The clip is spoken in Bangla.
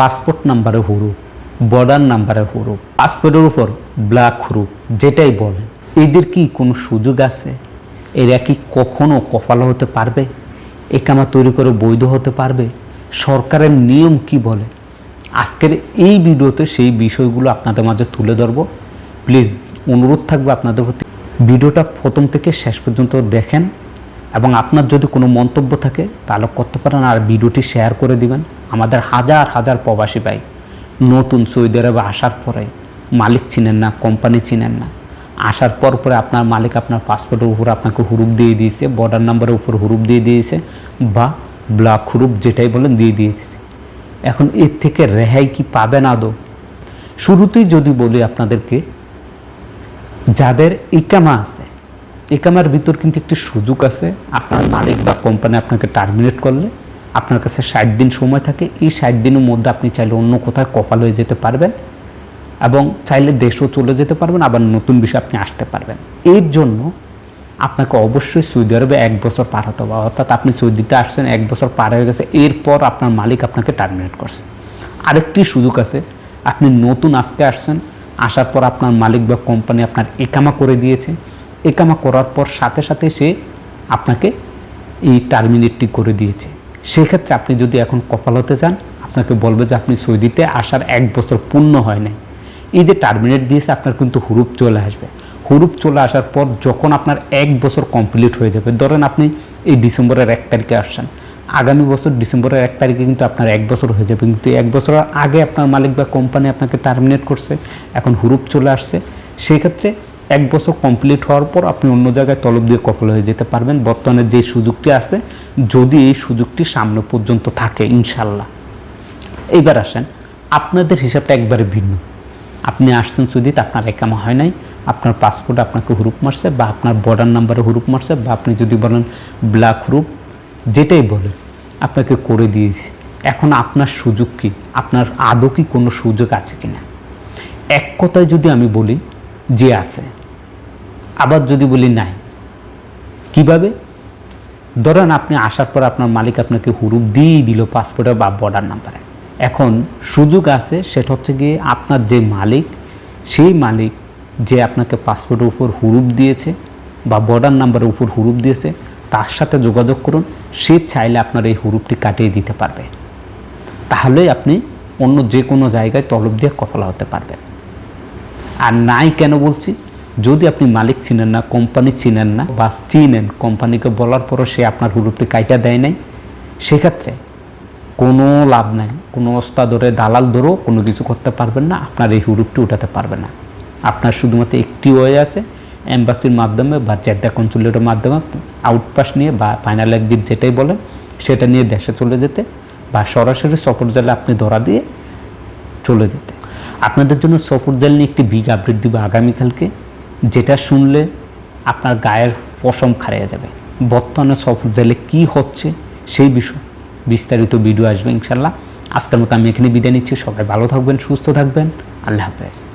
পাসপোর্ট নাম্বারে হুরুপ বর্ডার নাম্বারে হুরুপ পাসপোর্টের উপর ব্ল্যাক হুরুপ যেটাই বলে এদের কি কোনো সুযোগ আছে? এরা কি কখনো কপাল হতে পারবে? একামা তৈরি করে বৈধ হতে পারবে? সরকারের নিয়ম কি বলে? আজকের এই ভিডিওতে সেই বিষয়গুলো আপনাদের মাঝে তুলে ধরবো। প্লিজ অনুরোধ থাকবে আপনাদের প্রতি। ভিডিওটা প্রথম থেকে শেষ পর্যন্ত দেখেন। এবং আপনার যদি কোনো মন্তব্য থাকে, তাহলে করতে পারেন আর ভিডিওটি শেয়ার করে দিবেন। আমাদের হাজার হাজার প্রবাসী ভাই নতুন সৌদি আরবে আসার পরে মালিক চিনেন না কোম্পানি চিনেন না। আসার পর পরে আপনার মালিক আপনার পাসপোর্টের উপর আপনাকে হুরুপ দিয়ে দিয়েছে বর্ডার নাম্বারের উপর হুরুপ দিয়ে দিয়েছে বা ব্লক হুরুপ যেটাই বলেন দিয়ে দিয়েছে। এখন এর থেকে রেহাই কি পাবেন আদৌ? শুরুতেই যদি বলি আপনাদেরকে, যাদের ইকামা আছে ইকামার ভিতর কিন্তু একটি সুযোগ আছে। আপনার মালিক বা কোম্পানি আপনাকে টার্মিনেট করলে আপনার কাছে ষাট দিন সময় থাকে। এই ষাট দিনের মধ্যে আপনি চাইলে অন্য কোথায় কপাল হয়ে যেতে পারবেন এবং চাইলে দেশও চলে যেতে পারবেন, আবার নতুন বিষয়ে আপনি আসতে পারবেন। এর জন্য আপনাকে অবশ্যই সৌদি আরবে এক বছর পার হতে হবে। অর্থাৎ আপনি সৌদিতে আসছেন, এক বছর পার হয়ে গেছে। এরপর আপনার মালিক আপনাকে টার্মিনেট করছে। আরেকটি সুযোগ আছে, আপনি নতুন আজকে আসছেন, আসার পর আপনার মালিক বা কোম্পানি আপনার একামা করে দিয়েছে। একামা করার পর সাথে সাথে সে আপনাকে এই টার্মিনেটটি করে দিয়েছে। সেক্ষেত্রে আপনি যদি এখন কপাল হতে চান, আপনাকে বলবে যে আপনি সৌদিতে আসার এক বছর পূর্ণ হয় নাই। এই যে টার্মিনেট দিয়েছে, আপনার কিন্তু হুরুপ চলে আসবে। হুরুপ চলে আসার পর যখন আপনার এক বছর কমপ্লিট হয়ে যাবে, ধরেন আপনি এই ডিসেম্বরের এক তারিখে আসছেন। আগামী বছর ডিসেম্বরের এক তারিখে কিন্তু আপনার এক বছর হয়ে যাবে। কিন্তু এক বছরের আগে আপনার মালিক বা কোম্পানি আপনাকে টার্মিনেট করছে, এখন হুরুপ চলে আসছে। সেই ক্ষেত্রে এক বছর কমপ্লিট হওয়ার পর আপনি অন্য জায়গায় তলব দিয়ে কফল হয়ে যেতে পারবেন। বর্তমানে যে সুযোগটি আছে, যদি এই সুযোগটি সামনে পর্যন্ত থাকে ইনশাল্লাহ এইবার আসেন, আপনাদের হিসাবটা একবারে ভিন্ন। আপনি আসছেন সুদিত, আপনার একামা হয় নাই, আপনার পাসপোর্ট আপনাকে হুরুপ মারছে বা আপনার বর্ডার নাম্বারে হুরুপ মারছে বা আপনি যদি বলেন ব্ল্যাক হুরুপ, যেটাই বলে আপনাকে করে দিয়েছি। এখন আপনার সুযোগ কি? আপনার আদৌ কি কোনো সুযোগ আছে কি না এক কথায় যদি আমি বলি, যে আছে আবার যদি বলি নাই, কীভাবে? ধরেন আপনি আসার পর আপনার মালিক আপনাকে হুরুপ দিয়েই দিল পাসপোর্টে বা বর্ডার নাম্বারে এখন সুযোগ আছে, সেটা হচ্ছে গিয়ে আপনার যে মালিক, সেই মালিক যে আপনাকে পাসপোর্টের উপর হুরুপ দিয়েছে বা বর্ডার নাম্বারের উপর হুরুপ দিয়েছে, তার সাথে যোগাযোগ করুন, সে চাইলে আপনার এই হুরুপটি কাটিয়ে দিতে পারবে। তাহলেই আপনি অন্য যে কোনো জায়গায় তলব দিয়ে কফলা হতে পারবেন। আর নাই কেন বলছি? যদি আপনি মালিক চিনেন না, কোম্পানি চিনেন না বা চিনেন, কোম্পানিকে বলার পরও সে আপনার হুরুপটি কাইটা দেয় নাই, সেক্ষেত্রে কোনো লাভ নাই। কোনো ওস্তা ধরে দালাল ধরেও কোনো কিছু করতে পারবেন না, আপনার এই হুরুপটি উঠাতে পারবে না। আপনার শুধুমাত্র একটি ওয়ে আছে, এম্বাসির মাধ্যমে বা জেদ্দা কনসুলেটের মাধ্যমে আউটপাস নিয়ে বা ফাইনাল এক্সিট যেটাই বলেন, সেটা নিয়ে দেশে চলে যেতে বা সরাসরি সফর জেলে আপনি ধরা দিয়ে চলে যেতে। আপনাদের জন্য সফর জেল নিয়ে একটি বিগ আপডেট দিব আগামীকালকে যেটা শুনলে আপনার গায়ের পশম খারিয়ে যাবে। বর্তমানে সফর জেলে কী হচ্ছে সেই বিষয় বিস্তারিত ভিডিও আসবে ইনশাল্লাহ। আজকের মতো আমি এখানে বিদায় নিচ্ছি। সবাই ভালো থাকবেন, সুস্থ থাকবেন। আল্লাহ হাফেজ।